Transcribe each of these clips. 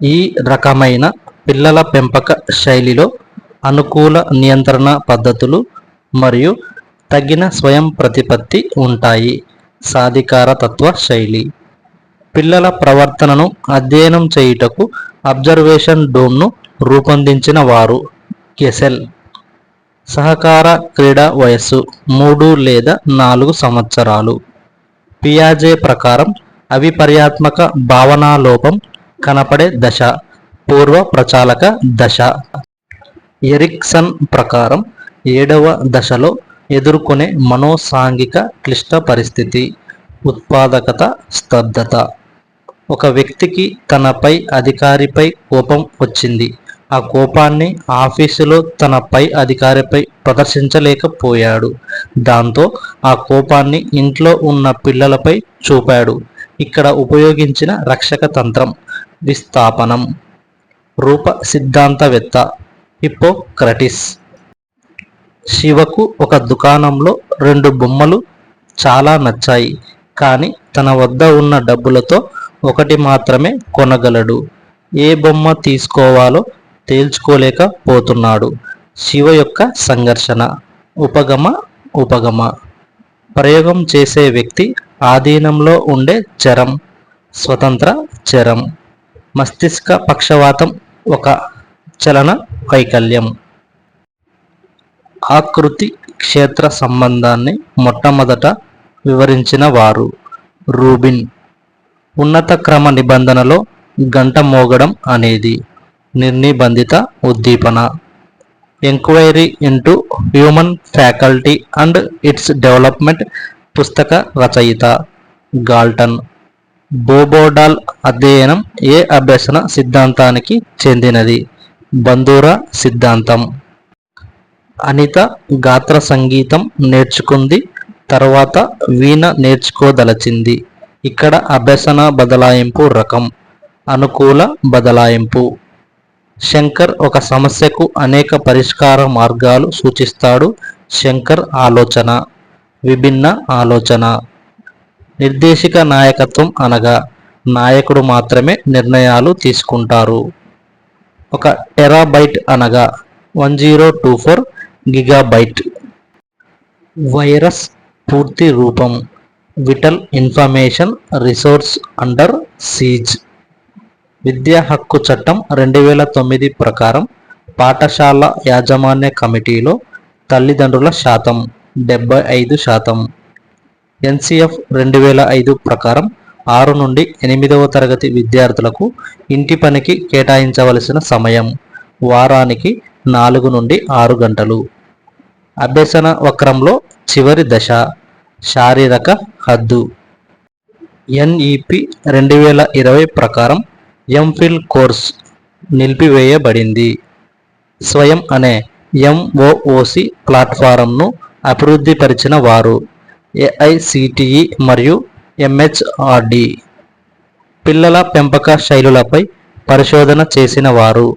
ఈ రకమైన పిల్లల పెంపక శైలిలో అనుకూల నియంత్రణ పద్ధతులు మరియు తగిన స్వయం ప్రతిపత్తి ఉంటాయి. సాధికార తత్వ శైలి. పిల్లల ప్రవర్తనను అధ్యయనం చేయుటకు అబ్జర్వేషన్ డోమ్ను రూపొందించిన వారు కెసెల్. సహకార క్రీడా వయస్సు మూడు లేదా నాలుగు సంవత్సరాలు. పియాజే ప్రకారం అవిపర్యాత్మక భావనాలోపం కనపడే దశ పూర్వ ప్రచాలక దశ. ఎరిక్సన్ ప్రకారం ఏడవ దశలో ఎదుర్కొనే మనోసాంఘిక క్లిష్ట పరిస్థితి ఉత్పాదకత స్తబ్దత. ఒక వ్యక్తికి తనపై అధికారిపై కోపం వచ్చింది. ఆ కోపాన్ని ఆఫీసులో తన పై అధికారిపై ప్రదర్శించలేకపోయాడు. దాంతో ఆ కోపాన్ని ఇంట్లో ఉన్న పిల్లలపై చూపాడు. ఇక్కడ ఉపయోగించిన రక్షక తంత్రం విస్థాపనం. రూప సిద్ధాంతవేత్త హిప్పోక్రటిస్. శివకు ఒక దుకాణంలో రెండు బొమ్మలు చాలా నచ్చాయి. కానీ తన వద్ద ఉన్న డబ్బులతో ఒకటి మాత్రమే కొనగలడు. ఏ బొమ్మ తీసుకోవాలో తేల్చుకోలేకపోతున్నాడు శివ యొక్క సంఘర్షణ. ఉపగమ ఉపగమ. ప్రయోగం చేసే వ్యక్తి ఆధీనంలో ఉండే చరం. స్వతంత్ర చరం. మస్తిష్క పక్షవాతం ఒక చలన వైకల్యం. ఆకృతి క్షేత్ర సంబంధాన్ని మొట్టమొదట వివరించిన వారు రూబిన్. ఉన్నత క్రమ నిబంధనలో గంట మోగడం అనేది నిర్నిబంధిత ఉద్దీపన. Enquiry into human faculty and its development పుస్తక రచయిత గాల్టన్. బోబోడాల్ అధ్యయనం ఏ అభ్యసన సిద్ధాంతానికి చెందినది? బందూరా సిద్ధాంతం. అనిత గాత్ర సంగీతం నేర్చుకుంది తర్వాత వీణ నేర్చుకోదలచింది. ఇక్కడ అభ్యసన బదలాయింపు రకం అనుకూల బదలాయింపు. శంకర్ ఒక సమస్యకు అనేక పరిష్కార మార్గాలు సూచిస్తాడు శంకర్ ఆలోచన విభిన్న ఆలోచన. నిర్దేశిక నాయకత్వం అనగా నాయకుడు మాత్రమే నిర్ణయాలు తీసుకుంటారు. ఒక టెరాబైట్ అనగా one zero two four gigabyte. Virus పూర్తి రూపం vital information resource under siege. విద్యా హక్కు చట్టం రెండు వేల తొమ్మిది ప్రకారం పాఠశాల యాజమాన్య కమిటీలో తల్లిదండ్రుల శాతం డెబ్బై ఐదు శాతం. ఎన్సిఎఫ్ రెండు వేల ఐదు ప్రకారం ఆరు నుండి ఎనిమిదవ తరగతి విద్యార్థులకు ఇంటి పనికి కేటాయించవలసిన సమయం వారానికి నాలుగు నుండి ఆరు గంటలు. అభ్యసన వక్రంలో చివరి దశ శారీరక హద్దు. ఎన్ఈపి రెండు వేల ఇరవై ప్రకారం ఎంఫిల్ కోర్స్ నిలిపివేయబడింది. స్వయం అనే ఎంఓఓసి ప్లాట్ఫారంను అభివృద్ధిపరిచిన వారు ఏఐసిటిఈ మరియు ఎంహెచ్ఆర్డి పిల్లల పెంపక శైలులపై పరిశోధన చేసిన వారు.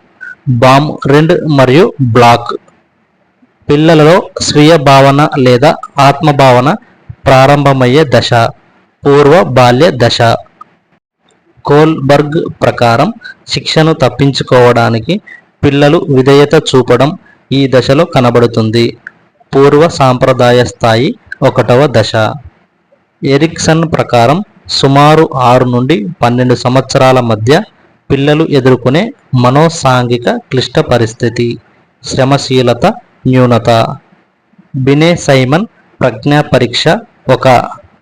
బామ్ రెండ్ మరియు బ్లాక్ పిల్లలలో స్వీయ భావన లేదా ఆత్మభావన ప్రారంభమయ్యే దశ పూర్వ బాల్య దశ. కోల్బర్గ్ ప్రకారం శిక్షను తప్పించుకోవడానికి పిల్లలు విధేయత చూపడం ఈ దశలో కనబడుతుంది. పూర్వ సాంప్రదాయ స్థాయి ఒకటవ దశ. ఎరిక్సన్ ప్రకారం సుమారు ఆరు నుండి పన్నెండు సంవత్సరాల మధ్య పిల్లలు ఎదుర్కొనే మనోసాంఘిక క్లిష్ట పరిస్థితి శ్రమశీలత న్యూనత. బినే సైమన్ ప్రజ్ఞా పరీక్ష ఒక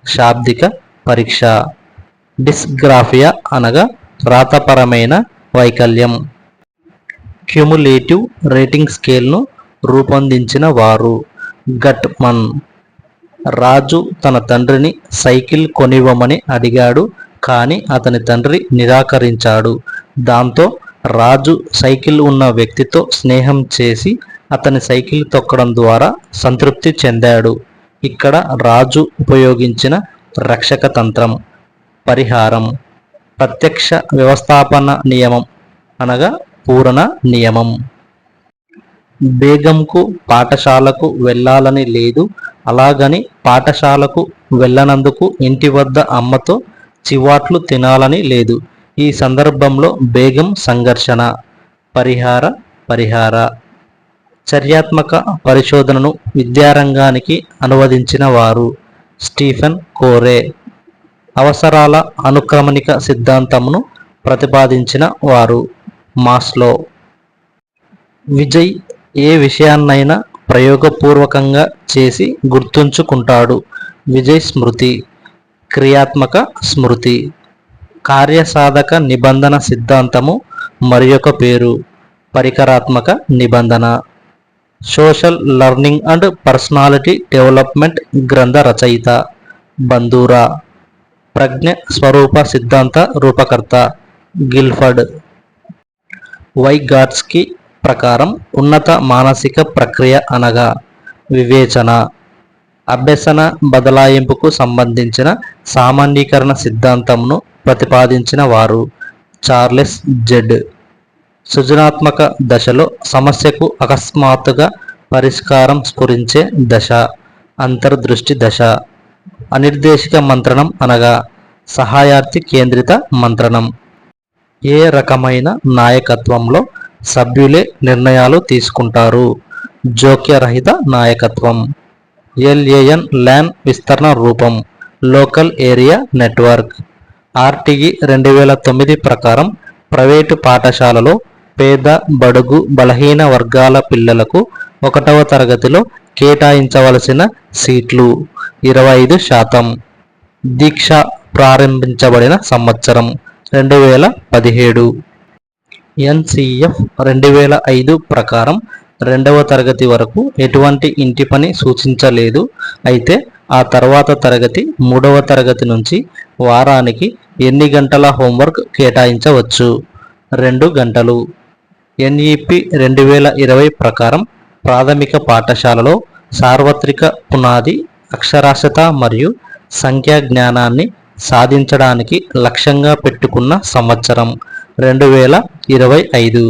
శాబ్దిక పరీక్ష. డిస్గ్రాఫియా అనగా వ్రాతపరమైన వైకల్యం. క్యుములేటివ్ రేటింగ్ స్కేల్ను రూపొందించిన వారు. గట్మన్ రాజు తన తండ్రిని సైకిల్ కొనివ్వమని అడిగాడు కానీ అతని తండ్రి నిరాకరించాడు. దాంతో రాజు సైకిల్ ఉన్న వ్యక్తితో స్నేహం చేసి అతని సైకిల్ తొక్కడం ద్వారా సంతృప్తి చెందాడు. ఇక్కడ రాజు ఉపయోగించిన రక్షక తంత్రం పరిహారం ప్రత్యక్ష వ్యవస్థాపన నియమం అనగా పూరణ నియమం. బేగంకు పాఠశాలకు వెళ్ళాలని లేదు అలాగని పాఠశాలకు వెళ్ళనందుకు ఇంటి వద్ద అమ్మతో చివాట్లు తినాలని లేదు. ఈ సందర్భంలో బేగం సంఘర్షణ. పరిహార పరిహార. చర్యాత్మక పరిశోధనను విద్యారంగానికి అనువదించిన వారు స్టీఫెన్ కోరే. అవసరాల అనుక్రమణిక సిద్ధాంతమును ప్రతిపాదించిన వారు మాస్లో. విజయ్ ఏ విషయాన్నైనా ప్రయోగపూర్వకంగా చేసి గుర్తుంచుకుంటాడు. విజయ్ స్మృతి క్రియాత్మక స్మృతి కార్యసాధక నిబంధన సిద్ధాంతము మరియొక పేరు పరికరాత్మక నిబంధన. Social learning and personality development గ్రంథ రచయిత బంధూరా ప్రజ్ఞ స్వరూప సిద్ధాంత రూపకర్త గిల్ఫర్డ్. వై గాడ్స్కి ప్రకారం ఉన్నత మానసిక ప్రక్రియ అనగా వివేచన అభ్యసన బదలాయింపుకు సంబంధించిన సామాన్యీకరణ సిద్ధాంతంను ప్రతిపాదించిన వారు చార్లెస్ జెడ్. సృజనాత్మక దశలో సమస్యకు అకస్మాత్తుగా పరిష్కారం స్ఫురించే దశ అంతర్దృష్టి దశ. అనిర్దేశిక మంత్రణం అనగా సహాయార్థి కేంద్రిత మంత్రణం. ఏ రకమైన నాయకత్వంలో సభ్యులే నిర్ణయాలు తీసుకుంటారు. జోక్యరహిత నాయకత్వం. ఎల్ఏఎన్ ల్యాన్ విస్తరణ రూపం. Local area network. ఆర్టీఈ రెండు వేల తొమ్మిది ప్రకారం ప్రైవేటు పాఠశాలలో పేద బడుగు బలహీన వర్గాల పిల్లలకు ఒకటవ తరగతిలో కేటాయించవలసిన సీట్లు ఇరవై ఐదు శాతం. దీక్ష ప్రారంభించబడిన సంవత్సరం రెండు వేల పదిహేడు. ఎన్సిఎఫ్ రెండు వేల ఐదు ప్రకారం రెండవ తరగతి వరకు ఎటువంటి ఇంటి పని సూచించలేదు. అయితే ఆ తర్వాత తరగతి మూడవ తరగతి నుంచి వారానికి ఎన్ని గంటల హోంవర్క్ కేటాయించవచ్చు? రెండు గంటలు. ఎన్ఈపి రెండు వేల ఇరవై ప్రకారం ప్రాథమిక పాఠశాలలో సార్వత్రిక పునాది అక్షరాస్యత మరియు సంఖ్యా జ్ఞానాన్ని సాధించడానికి లక్ష్యంగా పెట్టుకున్న సంవత్సరం. రెండు వేల ఇరవై ఐదు.